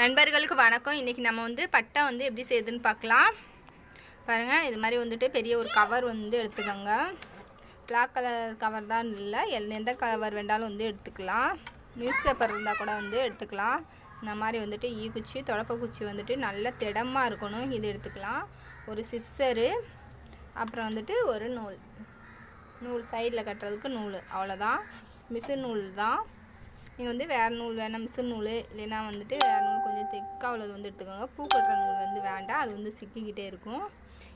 நண்பர்களுக்கு வணக்கம். இன்றைக்கி நம்ம வந்து பட்டை வந்து எப்படி செய்யுதுன்னு பார்க்கலாம். பாருங்கள் இது மாதிரி வந்துட்டு பெரிய ஒரு கவர் வந்து எடுத்துக்கோங்க. பிளாக் கலர் கவர் தான் இல்லை. எந்த கவர் வேண்டாலும் வந்து எடுத்துக்கலாம். நியூஸ் பேப்பர் இருந்தால் கூட வந்து எடுத்துக்கலாம். இந்த மாதிரி வந்துட்டு ஈக்குச்சி தொடப்பக்குச்சி வந்துட்டு நல்ல திடமாக இருக்கணும். இது எடுத்துக்கலாம். ஒரு சிஸ்ஸரு அப்புறம் வந்துட்டு ஒரு நூல். நூல் சைடில் கட்டுறதுக்கு நூல். அவ்வளோதான் மிஷின் நூல் தான். நீங்கள் வந்து வேறு நூல் வேணாம் மிஷின் நூல் இல்லைன்னா வந்துட்டு வேறு நூல் கொஞ்சம் திக்காக உள்ளது வந்து எடுத்துக்கோங்க. பூ கட்டுற நூல் வந்து வேண்டாம் அது வந்து சிக்கிக்கிட்டே இருக்கும்.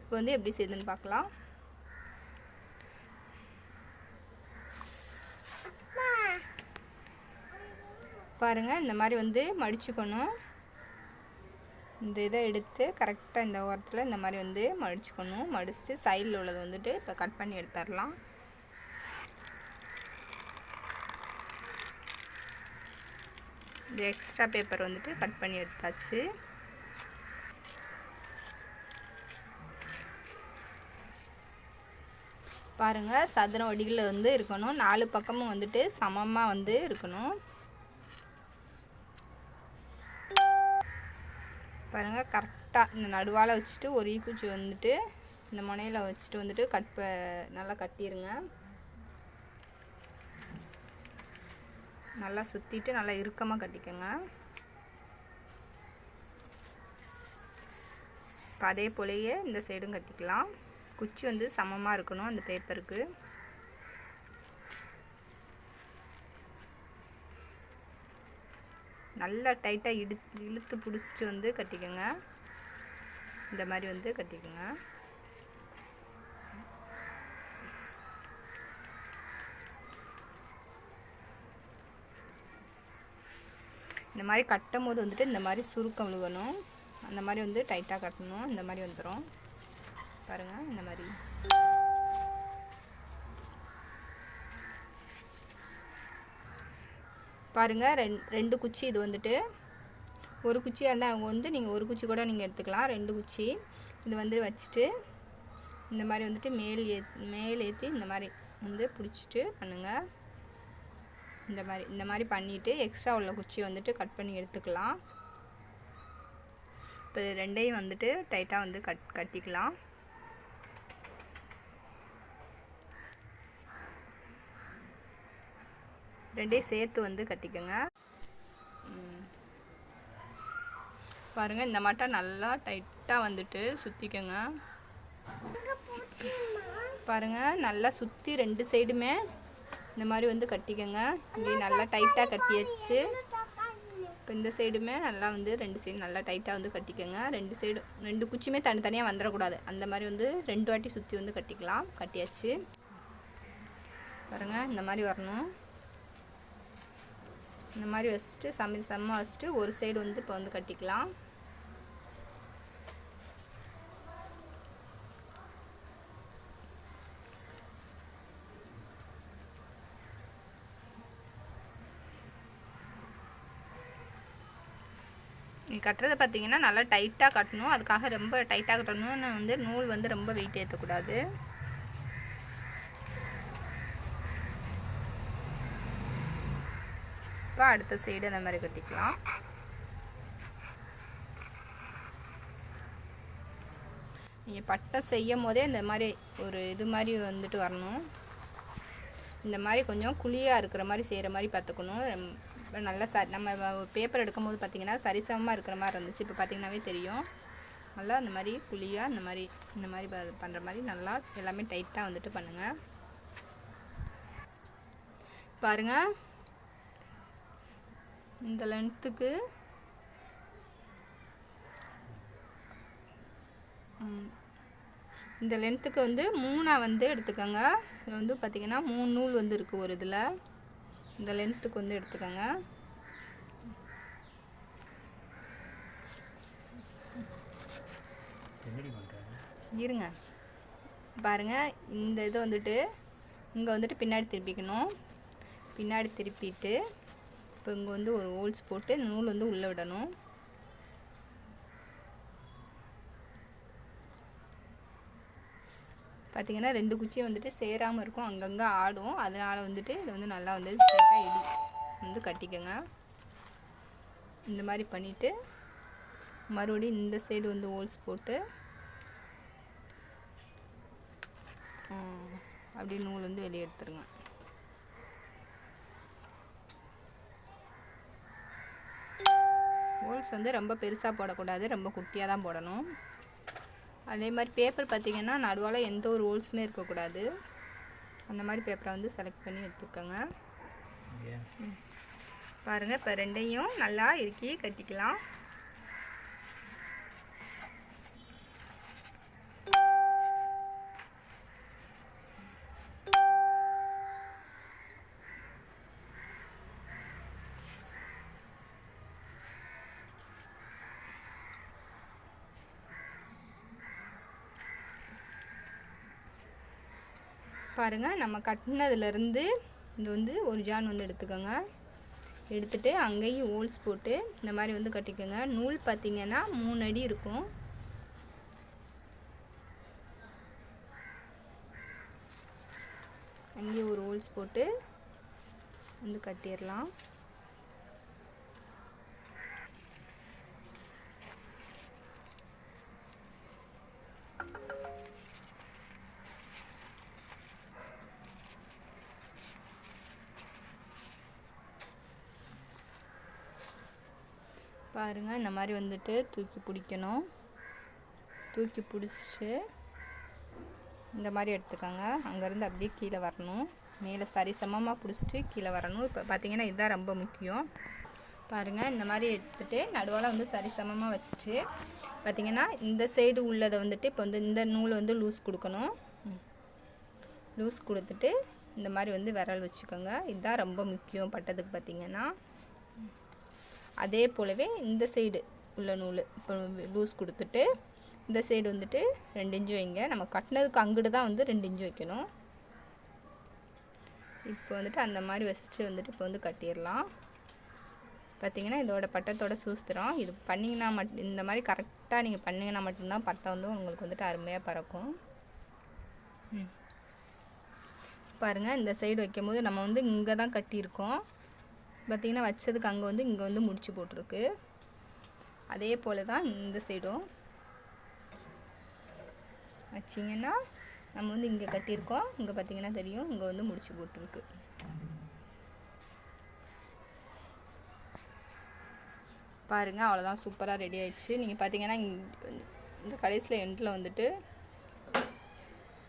இப்போ வந்து எப்படி செய்யுதுன்னு பார்க்கலாம். பாருங்கள் இந்த மாதிரி வந்து மடிச்சுக்கணும். இந்த இதை எடுத்து கரெக்டாக இந்த ஓரத்தில் இந்த மாதிரி வந்து மடிச்சுக்கணும். மடிச்சுட்டு சைடில் உள்ளது வந்துட்டு இப்போ கட் பண்ணி எடுத்துடலாம். இந்த எக்ஸ்ட்ரா பேப்பர் வந்துட்டு கட் பண்ணி எடுத்தாச்சு. பாருங்கள் சதுரம் வடிகளில் வந்து இருக்கணும். நாலு பக்கமும் வந்துட்டு சமமாக வந்து இருக்கணும். பாருங்கள் கரெக்டாக இந்த நடுவால் வச்சுட்டு ஒரு ஈக்குச்சி வந்துட்டு இந்த முனையில் வச்சுட்டு வந்துட்டு கட் ப நல்லா கட்டிடுங்க நல்லா சுற்றிட்டு நல்லா இறுக்கமாக கட்டிக்கோங்க. இப்போ அதே போலேயே இந்த சைடும் கட்டிக்கலாம். குச்சி வந்து சமமாக இருக்கணும் அந்த பேப்பருக்கு நல்லா டைட்டாக இடு இழுத்து பிடிச்சிட்டு வந்து கட்டிக்கோங்க. இந்த மாதிரி வந்து கட்டிக்கோங்க. இந்த மாதிரி கட்டும் போது வந்துட்டு இந்த மாதிரி சுருக்கம் விழுகணும் அந்த மாதிரி வந்து டைட்டாக கட்டணும். இந்த மாதிரி வந்துடும் பாருங்கள் இந்த மாதிரி. பாருங்கள் ரெண் ரெண்டு குச்சி இது வந்துட்டு. ஒரு குச்சியாக இருந்தால் அவங்க வந்து நீங்கள் ஒரு குச்சி கூட நீங்கள் எடுத்துக்கலாம். ரெண்டு குச்சி இது வந்து வச்சுட்டு இந்த மாதிரி வந்துட்டு மேல் ஏ மேல் ஏற்றி இந்த மாதிரி வந்து பிடிச்சிட்டு பண்ணுங்கள் இந்த மாதிரி இந்த மாதிரி பண்ணிவிட்டு எக்ஸ்ட்ரா உள்ள குச்சி வந்துட்டு கட் பண்ணி எடுத்துக்கலாம். இப்போ ரெண்டையும் வந்துட்டு டைட்டாக வந்து கட் கட்டிக்கலாம். ரெண்டையும் சேர்த்து வந்து கட்டிக்கோங்க. பாருங்கள் இந்த மாட்டம் நல்லா டைட்டாக வந்துட்டு சுற்றிக்கோங்க பாருங்கள் நல்லா சுற்றி ரெண்டு சைடுமே இந்த மாதிரி வந்து கட்டிக்கோங்க. இப்படி நல்லா டைட்டாக கட்டியாச்சு. இப்போ இந்த சைடுமே நல்லா வந்து ரெண்டு சைடு நல்லா டைட்டாக வந்து கட்டிக்கோங்க. ரெண்டு சைடு ரெண்டு குச்சியுமே தனித்தனியாக வந்துடக்கூடாது அந்த மாதிரி வந்து ரெண்டு வாட்டி சுற்றி வந்து கட்டிக்கலாம். கட்டியாச்சு. பாருங்கள் இந்த மாதிரி வரணும். இந்த மாதிரி வச்சுட்டு சமையல் செம்ம வச்சுட்டு ஒரு சைடு வந்து இப்போ வந்து கட்டிக்கலாம். கட்டுறதை பார்த்தீங்கன்னா நல்லா டைட்டாக கட்டணும். அதுக்காக ரொம்ப டைட்டாக கட்டணும்னு வந்து நூல் வந்து ரொம்ப வெயிட் ஏற்றக்கூடாது. இப்போ அடுத்த சைடு அந்த மாதிரி கட்டிக்கலாம். நீங்கள் பட்டை செய்யும் போதே இந்த மாதிரி ஒரு இது மாதிரி வந்துட்டு வரணும். இந்த மாதிரி கொஞ்சம் குழியாக இருக்கிற மாதிரி செய்கிற மாதிரி பார்த்துக்கணும். நல்லா ச நம்ம பேப்பர் எடுக்கும்போது பார்த்தீங்கன்னா சரிசமமாக இருக்கிற மாதிரி இருந்துச்சு. இப்போ பார்த்திங்கனாவே தெரியும். நல்லா அந்த மாதிரி குழியாக இந்த மாதிரி இந்த மாதிரி ப- பண்ணுற மாதிரி நல்லா எல்லாமே டைட்டாக வந்துட்டு பண்ணுங்கள் பாருங்கள் இந்த லென்த்துக்கு இந்த லென்த்துக்கு வந்து மூணாக வந்து எடுத்துக்கோங்க. இதில் வந்து பார்த்திங்கன்னா மூணு நூல் வந்து இருக்குது ஒரு இதில். இந்த லென்த்துக்கு வந்து எடுத்துக்கோங்க. இருங்க. பாருங்கள் இந்த இது வந்துட்டு இங்கே வந்துட்டு பின்னாடி திருப்பிக்கணும். பின்னாடி திருப்பிட்டு இப்போ இங்கே வந்து ஒரு ஹோல்ஸ் போட்டு நூல் வந்து உள்ளே விடணும். பார்த்தீங்கன்னா ரெண்டு குச்சியும் வந்துட்டு சேராமல் இருக்கும். அங்கங்கே ஆடும். அதனால் வந்துட்டு இதை வந்து நல்லா வந்து ஸ்ட்ரைட்டாக இடி வந்து கட்டிக்கோங்க. இந்த மாதிரி பண்ணிவிட்டு மறுபடியும் இந்த சைடு வந்து ஹோல்ஸ் போட்டு அப்படியே நூல் வந்து வெளியே எடுத்துருங்க. ஹோல்ஸ் வந்து ரொம்ப பெருசாக போடக்கூடாது. ரொம்ப குட்டியாக தான் போடணும். அதே மாதிரி பேப்பர் பார்த்தீங்கன்னா நடுவால் எந்த ஒரு ஹோல்ஸுமே இருக்கக்கூடாது. அந்த மாதிரி பேப்பரை வந்து செலக்ட் பண்ணி எடுத்துக்கோங்க. பாருங்கள் இப்போ ரெண்டையும் நல்லா இறுக்கி கட்டிக்கலாம். பாருங்கள் நம்ம கட்டினதுலேருந்து இது வந்து ஒரு ஜான் வந்து எடுத்துக்கோங்க. எடுத்துகிட்டு அங்கேயும் ஹோல்ஸ் போட்டு இந்த மாதிரி வந்து கட்டிக்கோங்க. நூல் பார்த்தீங்கன்னா மூணு அடி இருக்கும். அங்கேயும் ஒரு ஹோல்ஸ் போட்டு வந்து கட்டிடலாம். பாருங்கள் இந்த மாதிரி வந்துட்டு தூக்கி பிடிக்கணும். தூக்கி பிடிச்சிட்டு இந்த மாதிரி எடுத்துக்கோங்க. அங்கேருந்து அப்படியே கீழே வரணும். மேலே சரிசமமாக பிடிச்சிட்டு கீழே வரணும். இப்போ பார்த்தீங்கன்னா இதுதான் ரொம்ப முக்கியம். பாருங்கள் இந்த மாதிரி எடுத்துகிட்டு நடுவால் வந்து சரிசமமாக வச்சுட்டு பார்த்தீங்கன்னா இந்த சைடு உள்ளதை வந்துட்டு இப்போ வந்து இந்த நூலை வந்து லூஸ் கொடுக்கணும். லூஸ் கொடுத்துட்டு இந்த மாதிரி வந்து விரல் வச்சுக்கோங்க. இதுதான் ரொம்ப முக்கியம் பட்டதுக்கு பார்த்தீங்கன்னா. அதே போலவே இந்த சைடு உள்ள நூல் இப்போ லூஸ் கொடுத்துட்டு இந்த சைடு வந்துட்டு ரெண்டு இன்ச்சு வைங்க. நம்ம கட்டினதுக்கு அங்கிட்டு தான் வந்து ரெண்டு இன்ச்சு வைக்கணும். இப்போ வந்துட்டு அந்த மாதிரி வச்சுட்டு வந்துட்டு இப்போ வந்து கட்டிடலாம். பார்த்தீங்கன்னா இதோட பட்டத்தோட சூஸ்திரம். இது பண்ணிங்கன்னா மட் இந்த மாதிரி கரெக்டாக நீங்கள் பண்ணிங்கன்னா மட்டும்தான் பட்டம் வந்து உங்களுக்கு வந்துட்டு அருமையாக பறக்கும். பாருங்கள் இந்த சைடு வைக்கும்போது நம்ம வந்து இங்கே தான் கட்டியிருக்கோம். பார்த்திங்கன்னா வச்சதுக்கு அங்கே வந்து இங்கே வந்து முடிச்சு போட்டிருக்கு. அதே போல் தான் இந்த சைடும். வச்சிங்கன்னா நம்ம வந்து இங்கே கட்டியிருக்கோம். இங்கே பார்த்தீங்கன்னா தெரியும் இங்கே வந்து முடிச்சு போட்டிருக்கு. பாருங்கள் அவ்வளோதான் சூப்பராக ரெடி ஆயிடுச்சு. நீங்கள் பார்த்தீங்கன்னா இங்க- இந்த கடைசியில் எண்டில் வந்துட்டு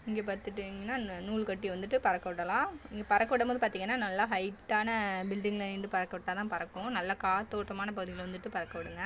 இங்கே பார்த்துட்டிங்கன்னா நூல் கட்டி வந்துட்டு பறக்க விடலாம். இங்கே பறக்க விடும்போது பார்த்தீங்கன்னா நல்லா ஹைட்டான பில்டிங்கில் நின்று பறக்க விட்டால் தான் பறக்கும். நல்லா காற்றோட்டமான பகுதியில் வந்துட்டு பறக்க விடுங்க.